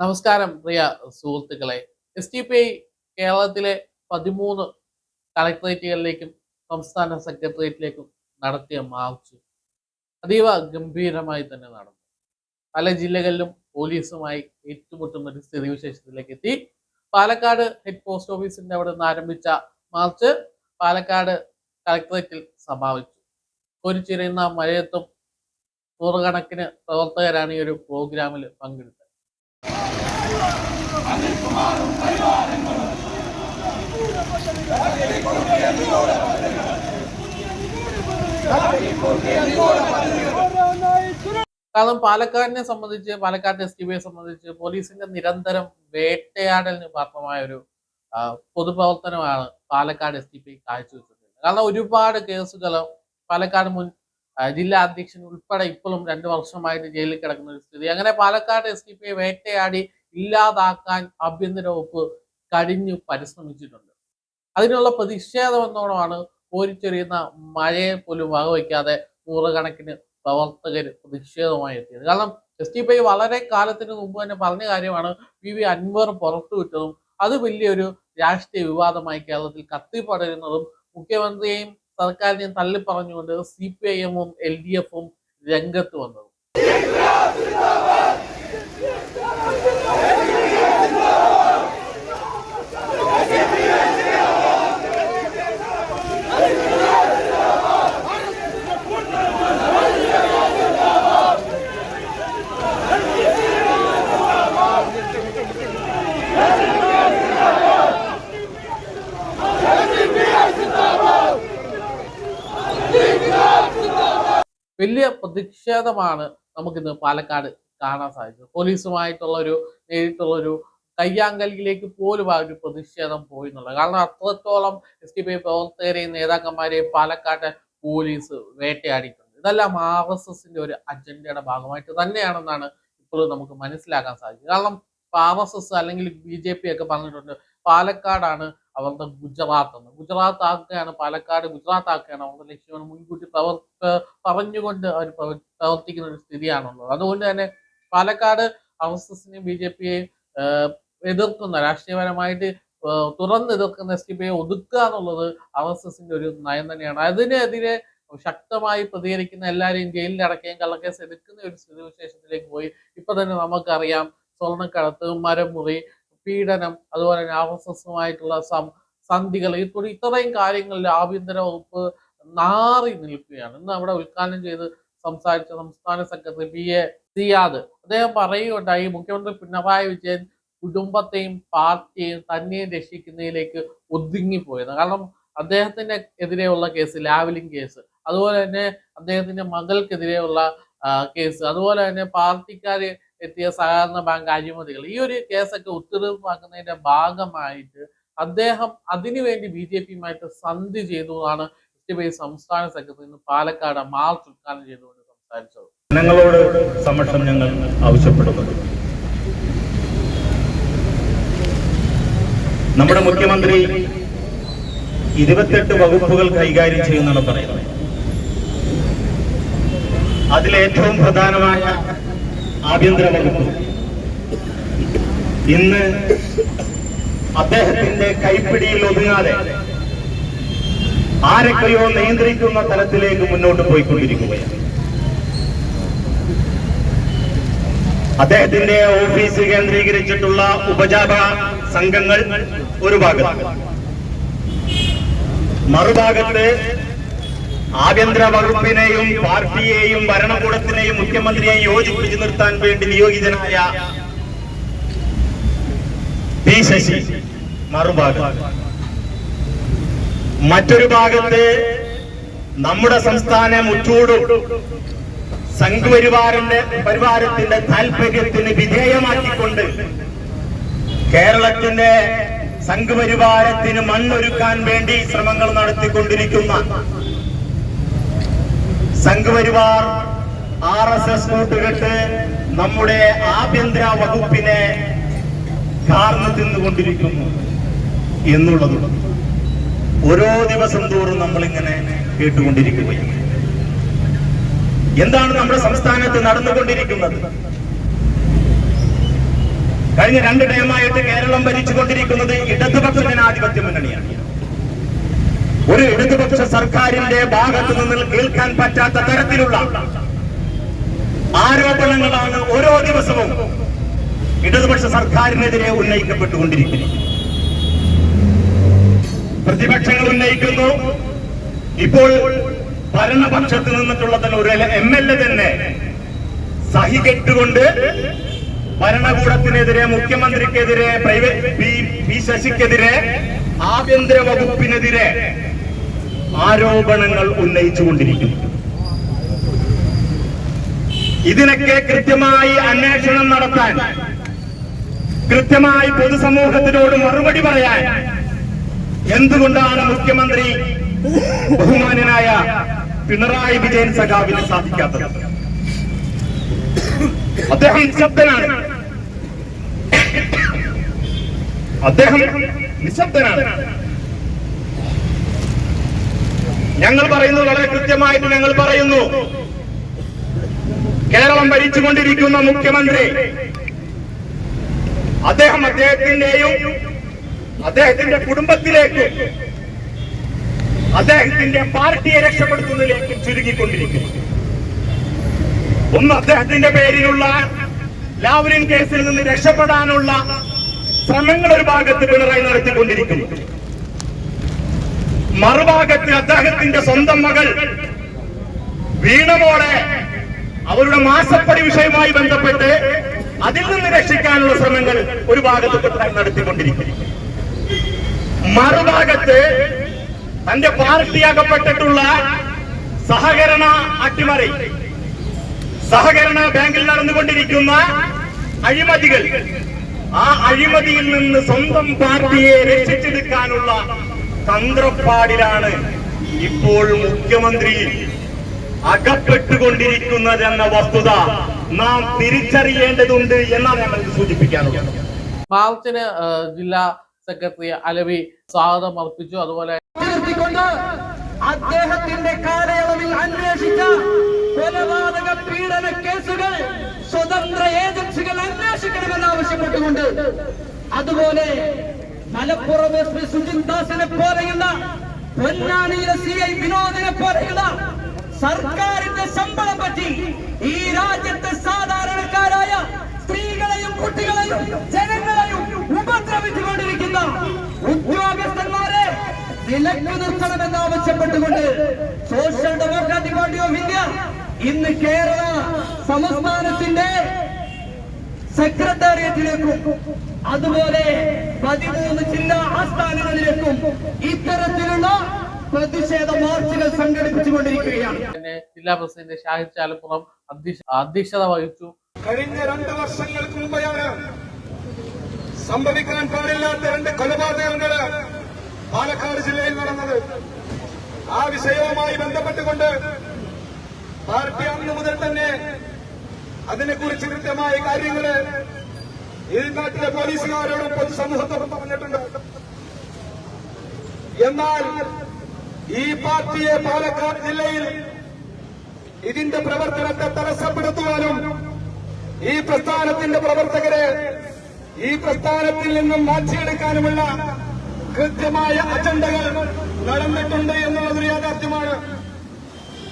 നമസ്കാരം പ്രിയ സുഹൃത്തുക്കളെ. S T P I കേരളത്തിലെ പതിമൂന്ന് കളക്ടറേറ്റുകളിലേക്കും സംസ്ഥാന സെക്രട്ടേറിയറ്റിലേക്കും നടത്തിയ മാർച്ച് അതീവ ഗംഭീരമായി തന്നെ നടന്നു. പല ജില്ലകളിലും പോലീസുമായി ഏറ്റുമുട്ടുന്ന ഒരു സ്ഥിതിവിശേഷത്തിലേക്ക് എത്തി പാലക്കാട് ഹെഡ് പോസ്റ്റ് ഓഫീസിന്റെ അവിടെ നിന്ന് ആരംഭിച്ച മാർച്ച് പാലക്കാട് കളക്ടറേറ്റിൽ സമാപിച്ചു. കൊരിച്ചിരുന്ന മഴയത്തും നൂറുകണക്കിന് പ്രവർത്തകരാണ് ഈ ഒരു പ്രോഗ്രാമിൽ പങ്കെടുത്തത്. കാരണം പാലക്കാടിനെ സംബന്ധിച്ച് പാലക്കാട് എസ് ടി ബിയെ സംബന്ധിച്ച് പോലീസിന്റെ നിരന്തരം വേട്ടയാടലിന് പാത്രമായ ഒരു പൊതുപ്രവർത്തനമാണ് പാലക്കാട് എസ് ടി പി കാഴ്ചവെച്ചിട്ടുള്ളത്. കാരണം ഒരുപാട് കേസുകൾ പാലക്കാട് മുൻ ജില്ലാ അധ്യക്ഷൻ ഉൾപ്പെടെ ഇപ്പോഴും രണ്ടു വർഷമായിട്ട് ജയിലിൽ കിടക്കുന്ന ഒരു സ്ഥിതി. അങ്ങനെ പാലക്കാട് എസ് ഡി പി വേട്ടയാടി ഇല്ലാതാക്കാൻ ആഭ്യന്തര വകുപ്പ് കടിഞ്ഞു പരിശ്രമിച്ചിട്ടുണ്ട്. അതിനുള്ള പ്രതിഷേധം എന്നോണമാണ് ഓരിച്ചെറിയുന്ന മഴയെ പോലും വകവയ്ക്കാതെ നൂറുകണക്കിന് പ്രവർത്തകർ പ്രതിഷേധമായി എത്തിയത്. കാരണം എസ് ടി പി വളരെ കാലത്തിന് മുമ്പ് തന്നെ പറഞ്ഞ കാര്യമാണ് പി വി അൻവർ പുറത്തുവിട്ടതും അത് വലിയൊരു രാഷ്ട്രീയ വിവാദമായി കേരളത്തിൽ കത്തിപ്പടരുന്നതും മുഖ്യമന്ത്രിയെയും സർക്കാരിനെയും തള്ളിപ്പറഞ്ഞുകൊണ്ട് സി പി ഐ എമ്മും എൽ ഡി എഫും രംഗത്ത് വന്നതും. പ്രതിഷേധമാണ് നമുക്കിന്ന് പാലക്കാട് കാണാൻ സാധിച്ചത്. പോലീസുമായിട്ടുള്ള ഒരു നേരിട്ടുള്ള ഒരു കയ്യാങ്കലിയിലേക്ക് പോലും ആ ഒരു പ്രതിഷേധം പോയി എന്നുള്ളത് കാരണം അത്രത്തോളം എസ് ടി പി പ്രവർത്തകരെയും നേതാക്കന്മാരെയും പാലക്കാട്ടെ പോലീസ് വേട്ടയാടിയിട്ടുണ്ട്. ഇതെല്ലാം ആർ എസ് എസിന്റെ ഒരു അജണ്ടയുടെ ഭാഗമായിട്ട് തന്നെയാണെന്നാണ് ഇപ്പോഴും നമുക്ക് മനസ്സിലാക്കാൻ സാധിക്കുന്നത് കാരണം ആർ എസ് എസ് അല്ലെങ്കിൽ ബി ജെ പി ഒക്കെ പറഞ്ഞിട്ടുണ്ട് പാലക്കാടാണ് അവരുടെ ഗുജറാത്ത് എന്ന്. ഗുജറാത്ത് ആക്കുകയാണ് പാലക്കാട് ഗുജറാത്ത് ആക്കുകയാണ് അവരുടെ ലക്ഷ്യമാണ് മുൻകൂട്ടി പ്രവർത്ത പറഞ്ഞുകൊണ്ട് അവർ പ്രവ- പ്രവർത്തിക്കുന്ന ഒരു സ്ഥിതിയാണുള്ളത്. അതുകൊണ്ട് തന്നെ പാലക്കാട് ആർ എസ് എസിനെയും ബി ജെ എതിർക്കുന്ന രാഷ്ട്രീയപരമായിട്ട് തുറന്ന് എതിർക്കുന്ന എസ് ടി പിയെ ഒതുക്കുക എന്നുള്ളത് ആർ എസ് എസിന്റെ ഒരു നയം തന്നെയാണ്. അതിനെതിരെ ശക്തമായി പ്രതികരിക്കുന്ന എല്ലാവരെയും ജയിലിൽ അടക്കുകയും കള്ളക്കേസ് എടുക്കുന്ന ഒരു സ്ഥിതിവിശേഷത്തിലേക്ക് പോയി. ഇപ്പൊ തന്നെ നമുക്കറിയാം സ്വർണക്കടത്ത് മരമുറി പീഡനം അതുപോലെ തന്നെ ആർ എസ് എസുമായിട്ടുള്ള സം സന്ധികൾ ഇപ്പോൾ ഇത്രയും കാര്യങ്ങളിൽ ആഭ്യന്തര വകുപ്പ് നാറി നിൽക്കുകയാണ്. ഇന്ന് അവിടെ ഉദ്ഘാടനം ചെയ്ത് സംസാരിച്ച സംസ്ഥാന സെക്രട്ടറി പി. എ. സിയാദ്. അദ്ദേഹം പറയുകയുണ്ടായി മുഖ്യമന്ത്രി പിണറായി വിജയൻ കുടുംബത്തെയും പാർട്ടിയെയും തന്നെയും രക്ഷിക്കുന്നതിലേക്ക് ഒതുങ്ങിപ്പോയത്. കാരണം അദ്ദേഹത്തിന്റെ എതിരെയുള്ള കേസ് ലാവലിംഗ് കേസ് അതുപോലെ തന്നെ അദ്ദേഹത്തിന്റെ മകൾക്കെതിരെയുള്ള കേസ് അതുപോലെ തന്നെ പാർട്ടിക്കാര് എത്തിയ സഹകരണ ബാങ്ക് അഴിമതികൾ. ഈ ഒരു കേസൊക്കെ ഒത്തുതീർപ്പാക്കുന്നതിന്റെ ഭാഗമായിട്ട് അദ്ദേഹം അതിനുവേണ്ടി ബി ജെ പിയുമായിട്ട് സന്ധി ചെയ്തു എന്നാണ് സംസ്ഥാന സെക്രട്ടറി ഇന്ന് പാലക്കാട് മാർച്ച് ഉദ്ഘാടനം ചെയ്തുകൊണ്ട് സംസാരിച്ചത്. ജനങ്ങളോട് സമക്ഷം ഞങ്ങൾ ആവശ്യപ്പെടുന്നത് നമ്മുടെ മുഖ്യമന്ത്രി ഇരുപത്തെട്ട് വകുപ്പുകൾ കൈകാര്യം ചെയ്യുന്നതാണ് പറയുന്നത്. അതിലേറ്റവും പ്രധാനമായ ആഭ്യന്തര വകുപ്പ് ഇന്ന് അദ്ദേഹത്തിന്റെ കൈപ്പിടിയിൽ ഒതുങ്ങാതെ ആരൊക്കെയോ നിയന്ത്രിക്കുന്ന തലത്തിലേക്ക് മുന്നോട്ട് പോയിക്കൊണ്ടിരിക്കുകയാണ്. അദ്ദേഹത്തിന്റെ ഓഫീസ് കേന്ദ്രീകരിച്ചിട്ടുള്ള ഉപജാപ സംഘങ്ങൾ ഒരു ഭാഗത്ത്. മറുഭാഗത്ത് ആഭ്യന്തര വകുപ്പിനെയും പാർട്ടിയെയും ഭരണകൂടത്തിനെയും മുഖ്യമന്ത്രിയെയും യോജിപ്പിച്ചു നിർത്താൻ വേണ്ടി നിയോഗിതനായ പി ശശി മറുഭാഗം മറ്റൊരു ഭാഗത്ത് നമ്മുടെ സംസ്ഥാനം മുറ്റൂടും സംഘപരിവാറിന്റെ പരിവാരത്തിന്റെ താല്പര്യത്തിന് വിധേയമാക്കിക്കൊണ്ട് കേരളത്തിന്റെ സംഘപരിവാരത്തിന് മണ്ണൊരുക്കാൻ വേണ്ടി ശ്രമങ്ങൾ നടത്തിക്കൊണ്ടിരിക്കുന്ന സംഘപരിവാർ ആർ എസ് എസ് കൂട്ടുകെട്ട് നമ്മുടെ ആഭ്യന്തര വകുപ്പിനെ കാർന്നു തിന്നുകൊണ്ടിരിക്കുന്നു എന്നുള്ളത് ഓരോ ദിവസം തോറും നമ്മളിങ്ങനെ കേട്ടുകൊണ്ടിരിക്കുകയാണ്. എന്താണ് നമ്മുടെ സംസ്ഥാനത്ത് നടന്നുകൊണ്ടിരിക്കുന്നത്? കഴിഞ്ഞ രണ്ട് ടൈമായിട്ട് കേരളം ഭരിച്ചുകൊണ്ടിരിക്കുന്നത് ഇടതുപക്ഷ ജനാധിപത്യ മുന്നണിയാണ്. ഒരു ഇടതുപക്ഷ സർക്കാരിന്റെ ഭാഗത്ത് നിന്ന് കേൾക്കാൻ പറ്റാത്ത തരത്തിലുള്ള ആരോപണങ്ങളാണ് ഓരോ ദിവസവും ഇടതുപക്ഷ സർക്കാരിനെതിരെ ഉന്നയിക്കപ്പെട്ടുകൊണ്ടിരിക്കുന്നത്. പ്രതിപക്ഷങ്ങൾ ഉന്നയിക്കുന്നു. ഇപ്പോൾ ഭരണപക്ഷത്ത് നിന്നിട്ടുള്ള തന്നെ ഒരു എം എൽ എ തന്നെ സഹികെട്ടുകൊണ്ട് ഭരണകൂടത്തിനെതിരെ മുഖ്യമന്ത്രിക്കെതിരെ പ്രൈവറ്റ് പി ശശിക്കെതിരെ ആഭ്യന്തര വകുപ്പിനെതിരെ ആരോപണങ്ങൾ ഉന്നയിച്ചുകൊണ്ടിരിക്കുന്നു ഇതിനൊക്കെ കൃത്യമായി അന്വേഷണം നടത്താൻ കൃത്യമായി പൊതുസമൂഹത്തിനോട് മറുപടി പറയാൻ എന്തുകൊണ്ടാണ് മുഖ്യമന്ത്രി ബഹുമാനനായ പിണറായി വിജയൻ സഖാവിന് സാധിക്കാത്തത്? അദ്ദേഹം നിശബ്ദനാണ്. അദ്ദേഹം നിശബ്ദനാണ്. ഞങ്ങൾ പറയുന്നു വളരെ കൃത്യമായിട്ട് ഞങ്ങൾ പറയുന്നു. കേരളം ഭരിച്ചുകൊണ്ടിരിക്കുന്ന മുഖ്യമന്ത്രി അദ്ദേഹം അദ്ദേഹത്തിന്റെയും അദ്ദേഹത്തിന്റെ കുടുംബത്തിലേക്കും അദ്ദേഹത്തിന്റെ പാർട്ടിയെ രക്ഷപ്പെടുത്തുന്നതിലേക്കും ചുരുങ്ങിക്കൊണ്ടിരിക്കുന്നു. ഒന്ന് അദ്ദേഹത്തിന്റെ പേരിലുള്ള ലാവ്ലിൻ കേസിൽ നിന്ന് രക്ഷപ്പെടാനുള്ള ശ്രമങ്ങൾ ഒരു ഭാഗത്ത് പിണറായി നടത്തിക്കൊണ്ടിരിക്കുന്നു. മറുഭാഗത്ത് അദ്ദേഹത്തിന്റെ സ്വന്തം മകൾ വീണമോളെ അവരുടെ മാസപ്പടി വിഷയവുമായി ബന്ധപ്പെട്ട് അതിൽ നിന്ന് രക്ഷിക്കാനുള്ള ശ്രമങ്ങൾ ഒരു ഭാഗത്ത് നടത്തിക്കൊണ്ടിരിക്കും നടത്തിക്കൊണ്ടിരിക്കുന്നു. മറുഭാഗത്ത് തന്റെ പാർട്ടി അകപ്പെട്ടിട്ടുള്ള സഹകരണ അട്ടിമറി സഹകരണ ബാങ്കിൽ നടന്നുകൊണ്ടിരിക്കുന്ന അഴിമതികൾ ആ അഴിമതിയിൽ നിന്ന് സ്വന്തം പാർട്ടിയെ രക്ഷിച്ചെടുക്കാനുള്ള തന്ത്രപ്പാടിലാണ് ഇപ്പോൾ മുഖ്യമന്ത്രി അകപ്പെട്ടുകൊണ്ടിരിക്കുന്നതെന്ന വസ്തുത നാം തിരിച്ചറിയേണ്ടതുണ്ട് എന്നാണ് ഞങ്ങൾക്ക് സൂചിപ്പിക്കാനുള്ളത്. പാവത്തിന് ജില്ലാ സെക്രട്ടറി അലവി സ്വാഗതം അർപ്പിച്ചു. അതുപോലെ അദ്ദേഹത്തിന്റെ കാലയളവിൽ അന്വേഷിച്ച കൊലപാതക പീഡന കേസുകൾ സ്വതന്ത്ര ഏജൻസികൾ അന്വേഷിക്കണമെന്ന് ആവശ്യപ്പെട്ടുകൊണ്ട് അതുപോലെ മലപ്പുറം എസ് പി സുജിൻ ദാസിനെ പോലെയുള്ള പൊന്നാനിയിലെ സി ഐ വിനോദിനെ പോലെയുള്ള സർക്കാരിന്റെ ശമ്പളം പറ്റി ഈ രാജ്യത്തെ സാധാരണക്കാരായ സ്ത്രീകളെയും കുട്ടികളെയും ജനങ്ങളെയും ഉപദ്രവിച്ചുകൊണ്ടിരിക്കുന്ന ഉദ്യോഗസ്ഥന്മാരെ വിലക്ക് നിർത്തണമെന്ന് ആവശ്യപ്പെട്ടുകൊണ്ട് social democratic party of India ഇന്ന് കേരള സംസ്ഥാനത്തിന്റെ സെക്രട്ടേറിയറ്റിലേക്കും അതുപോലെ പതിമൂന്ന് ജില്ലാ ആസ്ഥാനങ്ങളിലേക്കും ഇത്തരത്തിലുള്ള പ്രതിഷേധ മാർച്ചുകൾ സംഘടിപ്പിച്ചുകൊണ്ടിരിക്കുകയാണ്. ജില്ലാ പ്രസിഡന്റ് ഷാഹിദ് ചാലപ്പുറം അധ്യക്ഷത വഹിച്ചു. കഴിഞ്ഞ രണ്ട് വർഷങ്ങൾക്ക് മുമ്പെയാണ് സംഭവിക്കാൻ പാടില്ലാത്ത രണ്ട് കൊലപാതകങ്ങൾ പാലക്കാട് ജില്ലയിൽ നടന്നത്. ആ വിഷയവുമായി ബന്ധപ്പെട്ടുകൊണ്ട് പാർട്ടി അന്ന് മുതൽ തന്നെ അതിനെക്കുറിച്ച് കൃത്യമായ കാര്യങ്ങൾ ഈ നാട്ടിലെ പോലീസുകാരോടും പൊതുസമൂഹത്തോടും പറഞ്ഞിട്ടുണ്ട്. എന്നാൽ ഈ പാർട്ടിയെ പാലക്കാട് ജില്ലയിൽ ഇതിന്റെ പ്രവർത്തനത്തെ തടസ്സപ്പെടുത്തുവാനും ഈ പ്രസ്ഥാനത്തിന്റെ പ്രവർത്തകരെ ഈ പ്രസ്ഥാനത്തിൽ നിന്നും മാറ്റിയെടുക്കാനുമുള്ള കൃത്യമായ അജണ്ടകൾ നടന്നിട്ടുണ്ട് എന്നുള്ളതൊരു യാഥാർത്ഥ്യമാണ്.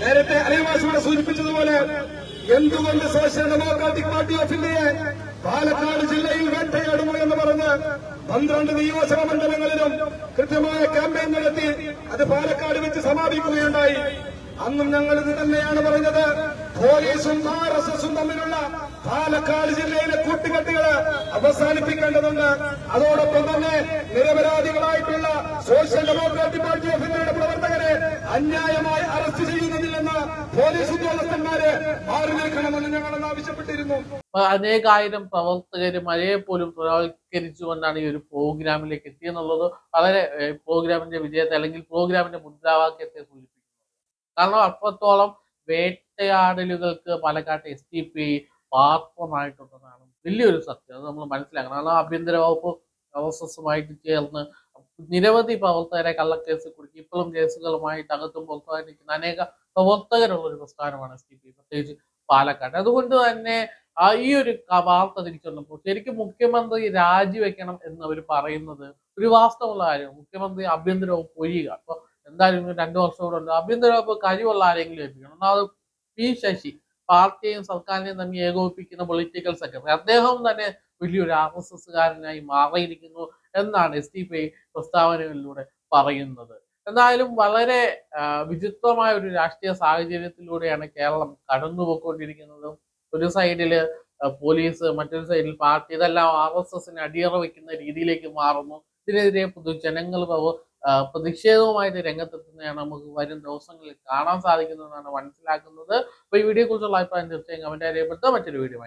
നേരത്തെ അലിവാസിയുടെ സൂചിപ്പിച്ചതുപോലെ എന്തുകൊണ്ട് സോഷ്യൽ ഡെമോക്രാറ്റിക് പാർട്ടി ഓഫ് ഇന്ത്യയെ പാലക്കാട് ജില്ലയിൽ വേട്ടയാടുന്നു എന്ന് പറഞ്ഞ് പന്ത്രണ്ട് നിയോജക മണ്ഡലങ്ങളിലും കൃത്യമായ ക്യാമ്പയിൻ നടത്തി അത് പാലക്കാട് വെച്ച് സമാപിക്കുകയുണ്ടായി. അന്നും ഞങ്ങൾ ഇത് തന്നെയാണ് പറഞ്ഞത്. പോലീസും ആർ എസ് എസും തമ്മിലുള്ള പാലക്കാട് ജില്ലയിലെ കൂട്ടുകെട്ടുകൾ അവസാനിപ്പിക്കേണ്ടതുണ്ട്. അതോടൊപ്പം തന്നെ നിരപരാധികളായിട്ടുള്ള സോഷ്യൽ ഡെമോക്രാറ്റിക് പാർട്ടി ഓഫ് ഇന്ത്യയുടെ പ്രവർത്തകരെ അന്യായമായി അറസ്റ്റ് ചെയ്യുന്നതിൽ നിന്ന് പോലീസ് ഉദ്യോഗസ്ഥന്മാരെ മാറി നിൽക്കണമെന്ന് ഞങ്ങൾ ആവശ്യപ്പെട്ടിരുന്നു അനേകായിരം പ്രവർത്തകര് മഴയെ പോലും പ്രവൽക്കരിച്ചുകൊണ്ടാണ് ഈ ഒരു പ്രോഗ്രാമിലേക്ക് എത്തിയെന്നുള്ളത് വളരെ പ്രോഗ്രാമിന്റെ വിജയത്തെ അല്ലെങ്കിൽ പ്രോഗ്രാമിന്റെ മുദ്രാവാക്യത്തെ സൂചിപ്പിക്കുന്നു കാരണം അത്രത്തോളം വേട്ടയാടലുകൾക്ക് പാലക്കാട്ട് എസ് ടി പി പാത്രമായിട്ടുണ്ടെന്നാണ് വലിയൊരു സത്യം. അത് നമ്മൾ മനസ്സിലാക്കണം. കാരണം ആഭ്യന്തര വകുപ്പ് എസുമായിട്ട് ചേർന്ന് നിരവധി പ്രവർത്തകരെ കള്ളക്കേസ് കുടുക്കി. ഇപ്പോഴും കേസുകളുമായിട്ട് അകത്തും പുറത്തുമായിട്ട് നിൽക്കുന്ന അനേക പ്രവർത്തകരുള്ള ഒരു പ്രസ്ഥാനമാണ് എസ് ഡി പി പ്രത്യേകിച്ച് പാലക്കാട്. അതുകൊണ്ട് തന്നെ ആ ഈ ഒരു വാർത്ത തിരിച്ചു വന്നപ്പോൾ ശരിക്കും മുഖ്യമന്ത്രി രാജിവെക്കണം എന്ന് അവർ പറയുന്നത് ഒരു വാസ്തവമുള്ള കാര്യമാണ്. മുഖ്യമന്ത്രി ആഭ്യന്തര വകുപ്പ് ഒഴിയുക. അപ്പൊ എന്തായാലും രണ്ടു വർഷം കൂടെ ഉണ്ട്. ആഭ്യന്തര വകുപ്പ് കഴിവുള്ള ആരെങ്കിലും ഏൽപ്പിക്കണം. ഒന്നാമത് പി ശശി പാർട്ടിയെയും സർക്കാരിനെയും തമ്മിൽ ഏകോപിപ്പിക്കുന്ന പൊളിറ്റിക്കൽ സെക്രട്ടറി അദ്ദേഹവും തന്നെ വലിയൊരു ആർ എസ് എസ്സുകാരനായി മാറിയിരിക്കുന്നു എന്നാണ് എസ് ഡി പി പ്രസ്താവനകളിലൂടെ പറയുന്നത്. എന്തായാലും വളരെ വിചിത്രമായ ഒരു രാഷ്ട്രീയ സാഹചര്യത്തിലൂടെയാണ് കേരളം കടന്നുപോയിക്കൊണ്ടിരിക്കുന്നതും. ഒരു സൈഡിൽ പോലീസ് മറ്റൊരു സൈഡിൽ പാർട്ടി ഇതെല്ലാം ആർ എസ് എസിന് അടിയറ വയ്ക്കുന്ന രീതിയിലേക്ക് മാറുന്നു. ഇതിനെതിരെ പൊതുജനങ്ങൾ പ്രതിഷേധവുമായിട്ട് രംഗത്തെത്തുന്നതാണ് നമുക്ക് വരും ദിവസങ്ങളിൽ കാണാൻ സാധിക്കുന്നതെന്നാണ് മനസ്സിലാക്കുന്നത്. അപ്പോൾ ഈ വീഡിയോ കുറിച്ചുള്ള അഭിപ്രായം തീർച്ചയായും കമന്റ് അറിയപ്പെടുത്തുക മറ്റൊരു വീഡിയോ